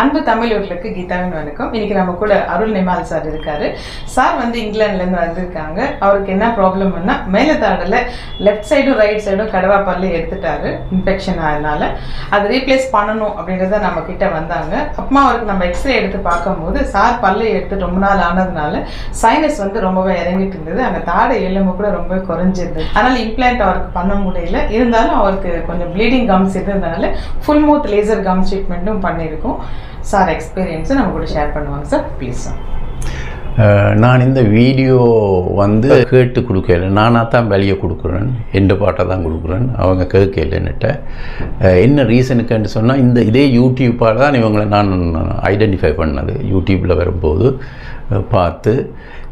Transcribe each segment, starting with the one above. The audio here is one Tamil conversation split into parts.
அன்பு தமிழர்களுக்கு கீதாவின் வணக்கம். இன்னைக்கு நம்ம கூட அருள் நிமால் சார் இருக்காரு. சார் வந்து இங்கிலாந்துலேருந்து வந்திருக்காங்க. அவருக்கு என்ன ப்ராப்ளம்னா மேலே லெஃப்ட் சைடும் ரைட் சைடும் கடவா பல்லு எடுத்துட்டாரு. இன்ஃபெக்ஷன் அதனால அது ரீப்ளேஸ் பண்ணணும் அப்படின்றத நம்ம கிட்ட வந்தாங்க. அப்புறமா அவருக்கு நம்ம எக்ஸ்ரே எடுத்து பார்க்கும்போது சார் பல்லு எடுத்து ரொம்ப நாள் ஆனதுனால சைனஸ் வந்து ரொம்பவே இறங்கிட்டு இருந்தது. அந்த தாடை எலும்பு கூட ரொம்ப குறைஞ்சிருந்தது. அதனால இம்ப்ளான்ட் அவருக்கு பண்ண முடியல. இருந்தாலும் அவருக்கு கொஞ்சம் ப்ளீடிங் கம்ஸ் இருந்ததுனால ஃபுல் மவுத் லேசர் கம் ட்ரீட்மெண்ட்டும் பண்ணியிருக்கோம். சார் எக்ஸ்பீரியன்ஸை நம்ம கூட ஷேர் பண்ணுவாங்க சார். ப்ளீஸ் சார் நான் இந்த வீடியோ வந்து கேட்டு கொடுக்கல. நானாக தான் வேலையை கொடுக்குறேன். எந்த பாட்டை தான் கொடுக்குறேன். அவங்க கேட்கலன்னுட்ட என்ன ரீசனுக்குன்னு சொன்னால் இந்த இதே யூடியூப்பால் தான் இவங்களை நான் ஐடென்டிஃபை பண்ணது. யூடியூப்பில் வரும்போது பார்த்து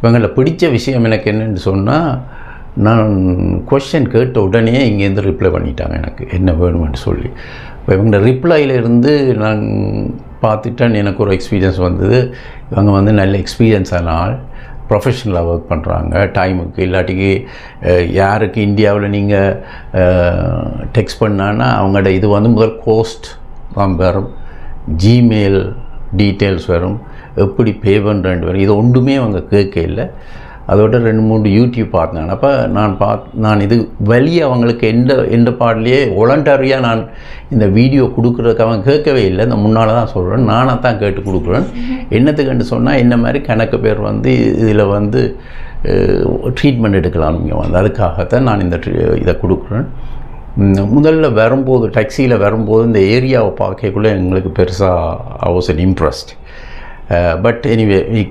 இவங்களை பிடிச்ச விஷயம் எனக்கு என்னென்னு சொன்னால் நான் கொஷின் கேட்ட உடனே இங்கேருந்து ரிப்ளை பண்ணிட்டாங்க எனக்கு. என்ன வேணுமென்னு சொல்லி. இப்போ இவங்களோட ரிப்ளைலேருந்து நான் பார்த்துட்டேன். எனக்கு ஒரு எக்ஸ்பீரியன்ஸ் வந்தது. இவங்க வந்து நல்ல எக்ஸ்பீரியன்ஸ் ஆனால் ப்ரொஃபஷனலாக ஒர்க் பண்ணுறாங்க டைமுக்கு இல்லாட்டிக்கு யாருக்கு இந்தியாவில் நீங்கள் டெக்ஸ்ட் பண்ணான்னா அவங்களோட இது வந்து முதல் கோஸ்ட் தான் வரும். ஜிமெயில் டீட்டெயில்ஸ் வரும். எப்படி பே பண்ணுறேன் வரும். இது ஒன்றுமே அவங்க கேட்க இல்லை. அதோட ரெண்டு மூணு யூடியூப் பார்த்தேன் அப்போ நான் பாத் நான் இது வெளியே அவங்களுக்கு எந்த எந்த பாடலையே ஒலண்டரியாக நான் இந்த வீடியோ கொடுக்குறதுக்கு அவன் கேட்கவே இல்லை. இந்த முன்னால் தான் சொல்கிறேன் நானாக தான் கேட்டு கொடுக்குறேன். என்னத்துக்குன்னு சொன்னால் என்ன மாதிரி கணக்கு பேர் வந்து இதில் வந்து ட்ரீட்மெண்ட் எடுக்கலாம் நீங்கள் வந்து. அதுக்காகத்தான் நான் இந்த இதை கொடுக்குறேன். முதல்ல வரும்போது டாக்ஸியில் வரும்போது இந்த ஏரியாவை பார்க்கக்குள்ளே எங்களுக்கு பெருசாக I was unimpressed but anyway we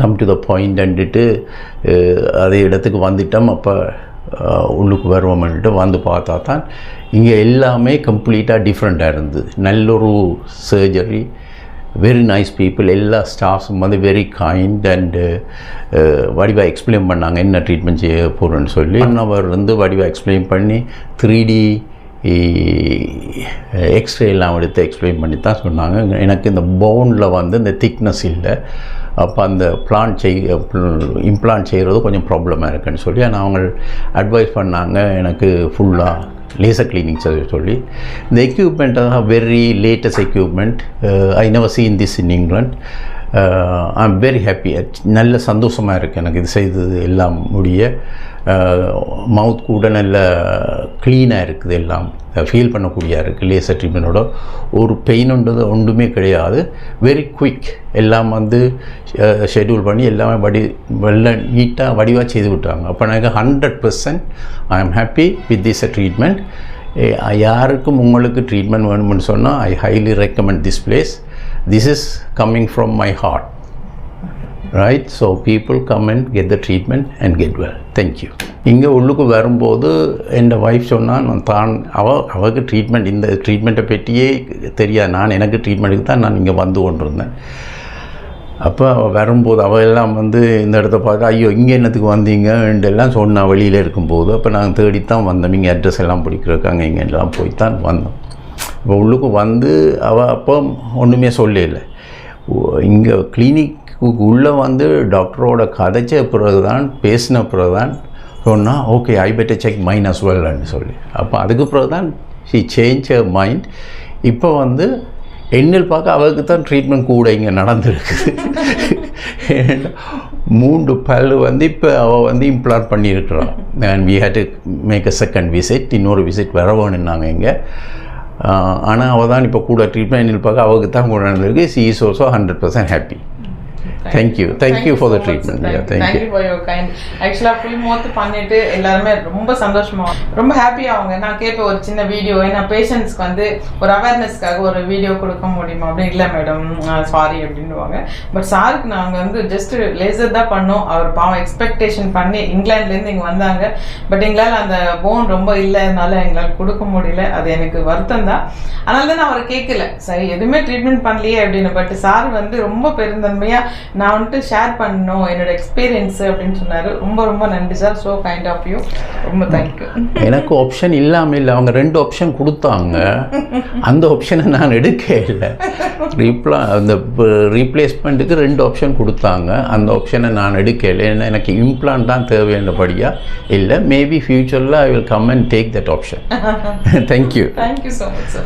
come to the point அண்டுட்டு அதே இடத்துக்கு வந்துட்டோம். அப்போ uh, உள்ளுக்கு வருவோம்னுட்டு வந்து பார்த்தா தான் இங்கே எல்லாமே கம்ப்ளீட்டாக டிஃப்ரெண்ட்டாக இருந்தது. நல்ல ஒரு சர்ஜரி வெரி நைஸ் பீப்புள் எல்லா ஸ்டாஃப்ஸும் வந்து வெரி கைண்ட் அண்டு வடிவாக எக்ஸ்பிளைன் பண்ணாங்க. என்ன ட்ரீட்மெண்ட் செய்ய போகிறோன்னு சொல்லி ஒன் ஹவர் வந்து வடிவாக எக்ஸ்பிளைன் பண்ணி த்ரீ டி எக்ஸ்ரே எல்லாம் எடுத்து எக்ஸ்பிளைன் பண்ணி தான் சொன்னாங்க. எனக்கு இந்த போனில் வந்து இந்த திக்னஸ் இல்லை. அப்போ அந்த பிளான் செய் இம்ப்ளான்ட் செய்கிறது கொஞ்சம் ப்ராப்ளமாக இருக்குன்னு சொல்லி ஆனால் அவங்க அட்வைஸ் பண்ணாங்க. எனக்கு ஃபுல்லாக லேசர் கிளீனிங் சொல்லி இந்த equipment very latest equipment I never seen this in England I am very happy நல்ல சந்தோஷமாக இருக்குது எனக்கு இது செய்தது எல்லாம் முடிய. Uh, மவுத் கூட நல்ல க்ளீனாக இருக்குது எல்லாம். Uh, ஃபீல் பண்ணக்கூடியா இருக்குது லேசர் ட்ரீட்மெண்ட்டோட ஒரு பெயின்ன்றது ஒன்றுமே கிடையாது. வெரி குயிக் எல்லாம் வந்து uh, ஷெட்யூல் பண்ணி எல்லாமே வடி வெள்ள நீட்டாக வடிவாக செய்து விட்டாங்க. அப்போ எனக்கு hundred percent I am happy with this treatment யாருக்கும் உங்களுக்கு ட்ரீட்மெண்ட் வேணும்னு சொன்னால் I highly recommend this place this is coming from my heart right so people come and get the treatment and get well thank you இங்கே உள்ளுக்கு வரும்போது என் ஒய்ஃப் சொன்னால் நான் தான் அவ அவளுக்கு ட்ரீட்மெண்ட் இந்த ட்ரீட்மெண்ட்டை பற்றியே தெரியாது. நான் எனக்கு ட்ரீட்மெண்ட்டுக்கு தான் நான் இங்கே வந்து கொண்டிருந்தேன். அப்போ அவள் வரும்போது அவள் எல்லாம் வந்து இந்த இடத்த பார்த்து ஐயோ இங்கே என்னத்துக்கு வந்தீங்கன்ட்டு எல்லாம் சொன்னா வெளியில் இருக்கும்போது அப்போ நாங்கள் தேடித்தான் வந்தோம் இங்கே அட்ரஸ் எல்லாம் பிடிக்கிறக்காங்க இங்கே எல்லாம் போய் தான் வந்தோம் இப்போ உள்ளுக்கு வந்து அவள் அப்போ ஒன்றுமே சொல்லல. இங்கே கிளினிக்கு உள்ளே வந்து டாக்டரோட கதைச்ச பிறகு தான் பேசின பிறகு தான் சொன்னால் okay I better check mind as வெல்னு சொல்லி. அப்போ அதுக்கு பிறகு தான் ஷி சேஞ்ச் அ மைண்ட் இப்போ வந்து எண்ணில் பார்க்க அவருக்கு தான் ட்ரீட்மெண்ட் கூட இங்கே நடந்திருக்குது. மூன்று பல் வந்து இப்போ அவள் வந்து இம்ப்ளார் பண்ணியிருக்கிறான் and we had to make a second visit இன்னொரு விசிட் வரவோன்னு நாங்கள் இங்கே. ஆனால் அவள் தான் இப்போ கூட ட்ரீட்மெண்ட் பார்க்க அவளுக்கு தான் கூட நடந்திருக்கு. She is also hundred percent happy thank you thank you for the treatment thank you thank you for your kind ஆக்சுவலாக ஃபுல் மோத்து பண்ணிட்டு எல்லாருமே ரொம்ப சந்தோஷமா ரொம்ப ஹாப்பியாக அவங்க. நான் கேட்பேன் ஒரு சின்ன வீடியோ ஏன்னா பேஷண்ட்ஸ்க்கு வந்து ஒரு அவேர்னஸ்க்காக ஒரு வீடியோ கொடுக்க முடியுமா? அப்படின்னு இல்லை மேடம் சாரி அப்படின்னுவாங்க. பட் சாருக்கு நாங்கள் வந்து ஜஸ்ட் லேசர் தான் பண்ணோம். அவர் பாவம் எக்ஸ்பெக்டேஷன் பண்ணி இங்கிலாந்துலேருந்து இங்கே வந்தாங்க. பட் எங்களால் அந்த போன் ரொம்ப இல்லைனால எங்களால் கொடுக்க முடியல. அது எனக்கு வருத்தம் தான். அதனால தான் நான் அவரை கேட்கல. சரி எதுவுமே ட்ரீட்மெண்ட் பண்ணலையே அப்படின்னு. பட் சார் வந்து ரொம்ப பெருந்தன்மையாக நான் வந்துட்டு ஷேர் பண்ணணும் என்னோட எக்ஸ்பீரியன்ஸ் அப்படின்னு சொன்னாரு. ரொம்ப ரொம்ப நன்றி sir so kind of you ரொம்ப தேங்க்யூ எனக்கு ஆப்ஷன் இல்லாமல் இல்லை. அவங்க ரெண்டு ஆப்ஷன் கொடுத்தாங்க. அந்த ஆப்ஷனை நான் எடுக்க இல்லை. ரீப்ளா அந்த ரீப்ளேஸ்மெண்ட்டுக்கு ரெண்டு ஆப்ஷன் கொடுத்தாங்க. அந்த ஆப்ஷனை நான் எடுக்க இல்லை. ஏன்னா எனக்கு இம்ப்ளான்ட் தான் தேவையானபடியாக இல்லை. மேபி ஃப்யூச்சரில் I will come and take that option thank you thank you so much sir